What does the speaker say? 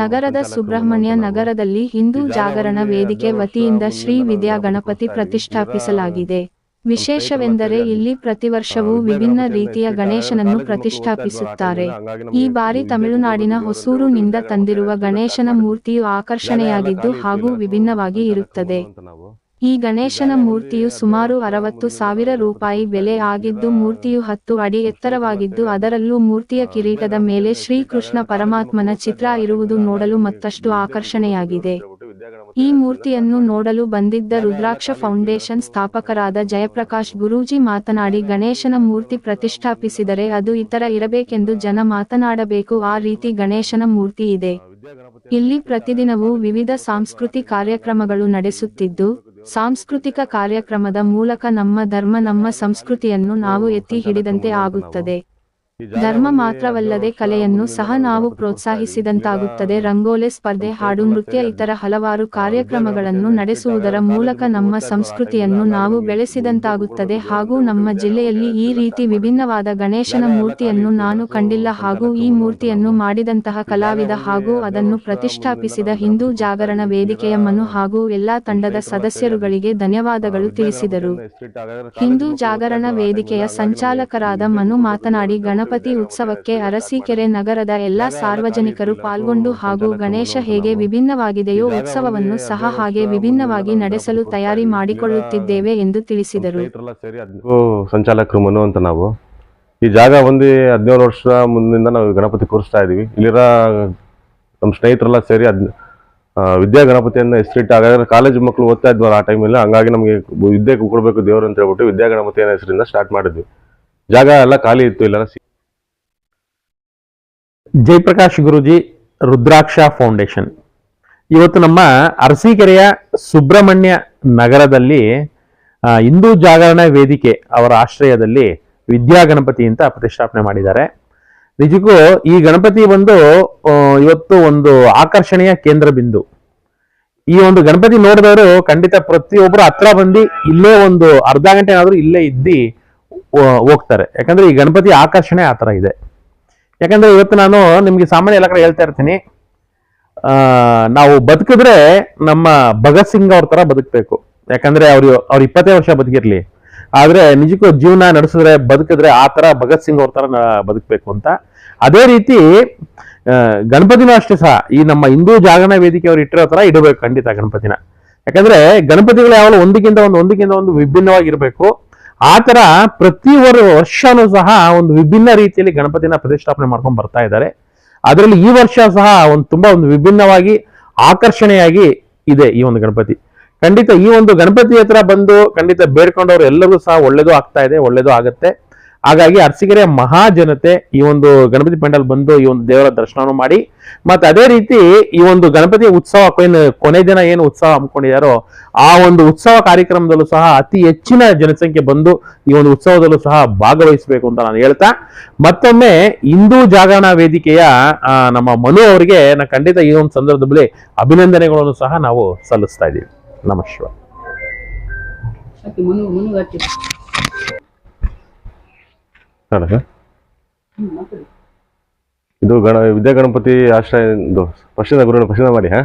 ನಗರದ ಸುಬ್ರಹ್ಮಣ್ಯ ನಗರದಲ್ಲಿ ಹಿಂದೂ ಜಾಗರಣ ವೇದಿಕೆ ವತಿಯಿಂದ ಶ್ರೀ ವಿದ್ಯಾ ಗಣಪತಿ ಪ್ರತಿಷ್ಠಾಪಿಸಲಾಗಿದೆ. ವಿಶೇಷವೆಂದರೆ ಇಲ್ಲಿ ಪ್ರತಿವರ್ಷವೂ ವಿಭಿನ್ನ ರೀತಿಯ ಗಣೇಶನನ್ನು ಪ್ರತಿಷ್ಠಾಪಿಸುತ್ತಾರೆ. ಈ ಬಾರಿ ತಮಿಳುನಾಡಿನ ಹೊಸೂರುನಿಂದ ತಂದಿರುವ ಗಣೇಶನ ಮೂರ್ತಿಯು ಆಕರ್ಷಣೆಯಾಗಿದ್ದು ಹಾಗೂ ವಿಭಿನ್ನವಾಗಿ ಇರುತ್ತದೆ. ಈ ಗಣೇಶನ ಮೂರ್ತಿಯು ಸುಮಾರು ಅರವತ್ತು ಸಾವಿರ ರೂಪಾಯಿ ಬೆಲೆ ಆಗಿದ್ದು ಮೂರ್ತಿಯು ಹತ್ತು ಅಡಿ ಎತ್ತರವಾಗಿದ್ದು ಅದರಲ್ಲೂ ಮೂರ್ತಿಯ ಕಿರೀಟದ ಮೇಲೆ ಶ್ರೀಕೃಷ್ಣ ಪರಮಾತ್ಮನ ಚಿತ್ರ ಇರುವುದು ನೋಡಲು ಮತ್ತಷ್ಟು ಆಕರ್ಷಣೆಯಾಗಿದೆ. ಈ ಮೂರ್ತಿಯನ್ನು ನೋಡಲು ಬಂದಿದ್ದ ರುದ್ರಾಕ್ಷ ಫೌಂಡೇಶನ್ ಸ್ಥಾಪಕರಾದ ಜಯಪ್ರಕಾಶ್ ಗುರೂಜಿ ಮಾತನಾಡಿ, ಗಣೇಶನ ಮೂರ್ತಿ ಪ್ರತಿಷ್ಠಾಪಿಸಿದರೆ ಅದು ಇತರ ಇರಬೇಕೆಂದು ಜನ ಮಾತನಾಡಬೇಕು, ಆ ರೀತಿ ಗಣೇಶನ ಮೂರ್ತಿ ಇದೆ. ಇಲ್ಲಿ ಪ್ರತಿದಿನವೂ ವಿವಿಧ ಸಾಂಸ್ಕೃತಿಕ ಕಾರ್ಯಕ್ರಮಗಳು ನಡೆಸುತ್ತಿದ್ದು ಸಾಂಸ್ಕೃತಿಕ ಕಾರ್ಯಕ್ರಮದ ಮೂಲಕ ನಮ್ಮ ಧರ್ಮ ನಮ್ಮ ಸಂಸ್ಕೃತಿಯನ್ನು ನಾವು ಎತ್ತಿ ಹಿಡಿದಂತೆ ಆಗುತ್ತದೆ. ಧರ್ಮ ಮಾತ್ರವಲ್ಲದೆ ಕಲೆಯನ್ನು ಸಹ ನಾವು ಪ್ರೋತ್ಸಾಹಿಸಿದಂತಾಗುತ್ತದೆ. ರಂಗೋಲೆ ಸ್ಪರ್ಧೆ ಹಾಡು ನೃತ್ಯ ಇತರ ಹಲವಾರು ಕಾರ್ಯಕ್ರಮಗಳನ್ನು ನಡೆಸುವುದರ ಮೂಲಕ ನಮ್ಮ ಸಂಸ್ಕೃತಿಯನ್ನು ನಾವು ಬೆಳೆಸಿದಂತಾಗುತ್ತದೆ ಹಾಗೂ ನಮ್ಮ ಜಿಲ್ಲೆಯಲ್ಲಿ ಈ ರೀತಿ ವಿಭಿನ್ನವಾದ ಗಣೇಶನ ಮೂರ್ತಿಯನ್ನು ನಾನು ಕಂಡಿಲ್ಲ ಹಾಗೂ ಈ ಮೂರ್ತಿಯನ್ನು ಮಾಡಿದಂತಹ ಕಲಾವಿದ ಹಾಗೂ ಅದನ್ನು ಪ್ರತಿಷ್ಠಾಪಿಸಿದ ಹಿಂದೂ ಜಾಗರಣ ವೇದಿಕೆಯ ಮನು ಹಾಗೂ ಎಲ್ಲಾ ತಂಡದ ಸದಸ್ಯರುಗಳಿಗೆ ಧನ್ಯವಾದಗಳು ತಿಳಿಸಿದರು. ಹಿಂದೂ ಜಾಗರಣ ವೇದಿಕೆಯ ಸಂಚಾಲಕರಾದ ಮನು ಮಾತನಾಡಿ ಗಣಪತಿ ಉತ್ಸವಕ್ಕೆ ಅರಸೀಕೆರೆ ನಗರದ ಎಲ್ಲಾ ಸಾರ್ವಜನಿಕರು ಪಾಲ್ಗೊಂಡು ಹಾಗೂ ಗಣೇಶ ಹೇಗೆ ವಿಭಿನ್ನವಾಗಿದೆಯೋ ಉತ್ಸವವನ್ನು ಸಹ ಹಾಗೆ ವಿಭಿನ್ನವಾಗಿ ನಡೆಸಲು ತಯಾರಿ ಮಾಡಿಕೊಳ್ಳುತ್ತಿದ್ದೇವೆ ಎಂದು ತಿಳಿಸಿದರು. ಸಂಚಾಲಕರು ಮನು ಅಂತ ನಾವು. ಈ ಜಾಗ ಒಂದು ಹದಿನೇಳು ವರ್ಷ ಮುಂದಿನಿಂದ ನಾವು ಗಣಪತಿ ಕೂರಿಸ್ತಾ ಇದೀವಿ. ಇಲ್ಲಿರೋ ನಮ್ಮ ಸ್ನೇಹಿತರೆಲ್ಲ ಸೇರಿ ಅದ್ ವಿದ್ಯಾ ಗಣಪತಿಯನ್ನ ಹೆಸರಿಟ್ಟು ಹಾಗಾದ್ರೆ ಕಾಲೇಜ್ ಮಕ್ಕಳು ಓದ್ತಾ ಇದ್ವಲ್ಲ ಆ ಟೈಮಲ್ಲಿ ಹಂಗಾಗಿ ನಮಗೆ ವಿದ್ಯೆ ಕೊಡಬೇಕು ದೇವರು ಅಂತ ಹೇಳ್ಬಿಟ್ಟು ವಿದ್ಯಾ ಗಣಪತಿಯನ್ನು ಹೆಸರಿಂದ ಸ್ಟಾರ್ಟ್ ಮಾಡಿದ್ವಿ. ಜಾಗ ಎಲ್ಲ ಖಾಲಿ ಇತ್ತು ಇಲ್ಲೆಲ್ಲ. ಸಿ- ಜಯಪ್ರಕಾಶ್ ಗುರುಜಿ ರುದ್ರಾಕ್ಷ ಫೌಂಡೇಶನ್. ಇವತ್ತು ನಮ್ಮ ಅರಸೀಕೆರೆಯ ಸುಬ್ರಹ್ಮಣ್ಯ ನಗರದಲ್ಲಿ ಹಿಂದೂ ಜಾಗರಣ ವೇದಿಕೆ ಅವರ ಆಶ್ರಯದಲ್ಲಿ ವಿದ್ಯಾ ಗಣಪತಿ ಅಂತ ಪ್ರತಿಷ್ಠಾಪನೆ ಮಾಡಿದ್ದಾರೆ. ನಿಜಕ್ಕೂ ಈ ಗಣಪತಿ ಬಂದು ಇವತ್ತು ಒಂದು ಆಕರ್ಷಣೆಯ ಕೇಂದ್ರ ಬಿಂದು. ಈ ಒಂದು ಗಣಪತಿ ನೋಡಿದವರು ಖಂಡಿತ ಪ್ರತಿಯೊಬ್ಬರು ಹತ್ರ ಬಂದು ಇಲ್ಲೇ ಒಂದು ಅರ್ಧ ಗಂಟೆ ಆದರೂ ಇಲ್ಲೇ ಇದ್ದಿ ಹೋಗ್ತಾರೆ. ಯಾಕಂದ್ರೆ ಈ ಗಣಪತಿ ಆಕರ್ಷಣೆ ಆ ಥರ ಇದೆ. ಯಾಕಂದ್ರೆ ಇವತ್ತು ನಾನು ನಿಮ್ಗೆ ಸಾಮಾನ್ಯ ಎಲ್ಲ ಕಡೆ ಹೇಳ್ತಾ ಇರ್ತೀನಿ. ನಾವು ಬದುಕಿದ್ರೆ ನಮ್ಮ ಭಗತ್ ಸಿಂಗ್ ಅವ್ರ ತರ ಬದುಕಬೇಕು. ಯಾಕಂದ್ರೆ ಅವರು ಅವ್ರು ಇಪ್ಪತ್ತೇ ವರ್ಷ ಬದುಕಿರ್ಲಿ. ಆದ್ರೆ ನಿಜಕ್ಕೂ ಜೀವನ ನಡೆಸಿದ್ರೆ, ಬದುಕಿದ್ರೆ ಆ ತರ ಭಗತ್ ಸಿಂಗ್ ಅವ್ರ ತರ ಬದುಕಬೇಕು ಅಂತ. ಅದೇ ರೀತಿ ಗಣಪತಿನ ಗಣಪತಿನೂ ಅಷ್ಟೇ ಸಹ, ಈ ನಮ್ಮ ಹಿಂದೂ ಜಾಗರಣ ವೇದಿಕೆ ಅವ್ರು ಇಟ್ಟಿರೋ ತರ ಇಡಬೇಕು ಖಂಡಿತ ಗಣಪತಿನ. ಯಾಕಂದ್ರೆ ಗಣಪತಿಗಳು ಯಾವಾಗಲೂ ಒಂದಕ್ಕಿಂತ ಒಂದು ಒಂದಕ್ಕಿಂತ ಒಂದು ವಿಭಿನ್ನವಾಗಿರ್ಬೇಕು. ಆ ತರ ಪ್ರತಿ ವರ್- ವರ್ಷನೂ ಸಹ ಒಂದು ವಿಭಿನ್ನ ರೀತಿಯಲ್ಲಿ ಗಣಪತಿನ ಪ್ರತಿಷ್ಠಾಪನೆ ಮಾಡ್ಕೊಂಡು ಬರ್ತಾ ಇದ್ದಾರೆ. ಅದರಲ್ಲಿ ಈ ವರ್ಷ ಸಹ ಒಂದು ತುಂಬಾ ಒಂದು ವಿಭಿನ್ನವಾಗಿ ಆಕರ್ಷಣೆಯಾಗಿ ಇದೆ ಈ ಒಂದು ಗಣಪತಿ. ಖಂಡಿತ ಈ ಒಂದು ಗಣಪತಿ ಹತ್ರ ಬಂದು ಖಂಡಿತ ಬೇಡ್ಕೊಂಡವ್ರು ಎಲ್ಲರಿಗೂ ಸಹ ಒಳ್ಳೇದು ಆಗ್ತಾ ಇದೆ, ಒಳ್ಳೇದು ಆಗತ್ತೆ. ಹಾಗಾಗಿ ಅರಸಿಗೆರೆ ಮಹಾಜನತೆ ಈ ಒಂದು ಗಣಪತಿ ಪೆಂಡಲ್ ಬಂದು ಈ ಒಂದು ದೇವರ ದರ್ಶನವನ್ನು ಮಾಡಿ, ಮತ್ತೆ ಅದೇ ರೀತಿ ಈ ಒಂದು ಗಣಪತಿ ಉತ್ಸವ ಕೊನೆ ದಿನ ಏನು ಉತ್ಸವ ಹಮ್ಮಿಕೊಂಡಿದ್ದಾರೋ ಆ ಒಂದು ಉತ್ಸವ ಕಾರ್ಯಕ್ರಮದಲ್ಲೂ ಸಹ ಅತಿ ಹೆಚ್ಚಿನ ಜನಸಂಖ್ಯೆ ಬಂದು ಈ ಒಂದು ಉತ್ಸವದಲ್ಲೂ ಸಹ ಭಾಗವಹಿಸಬೇಕು ಅಂತ ನಾನು ಹೇಳ್ತಾ, ಮತ್ತೊಮ್ಮೆ ಹಿಂದೂ ಜಾಗರಣ ವೇದಿಕೆಯ ನಮ್ಮ ಮನು ಅವರಿಗೆ ನಾ ಖಂಡಿತ ಈ ಒಂದು ಸಂದರ್ಭದಲ್ಲಿ ಅಭಿನಂದನೆಗಳನ್ನು ಸಹ ನಾವು ಸಲ್ಲಿಸ್ತಾ ಇದ್ದೀವಿ. ನಮಸ್ಕಾರ. ನೋಡ ಸರ್ ಇದು ಗಣ ವಿದ್ಯಾ ಗಣಪತಿ ಆಶ್ರಯ ಇದು ಪಶ್ಚಿಮ ಗುರು ಪಶ್ಚಿಮ ಮಾಡಿ ಹಾ?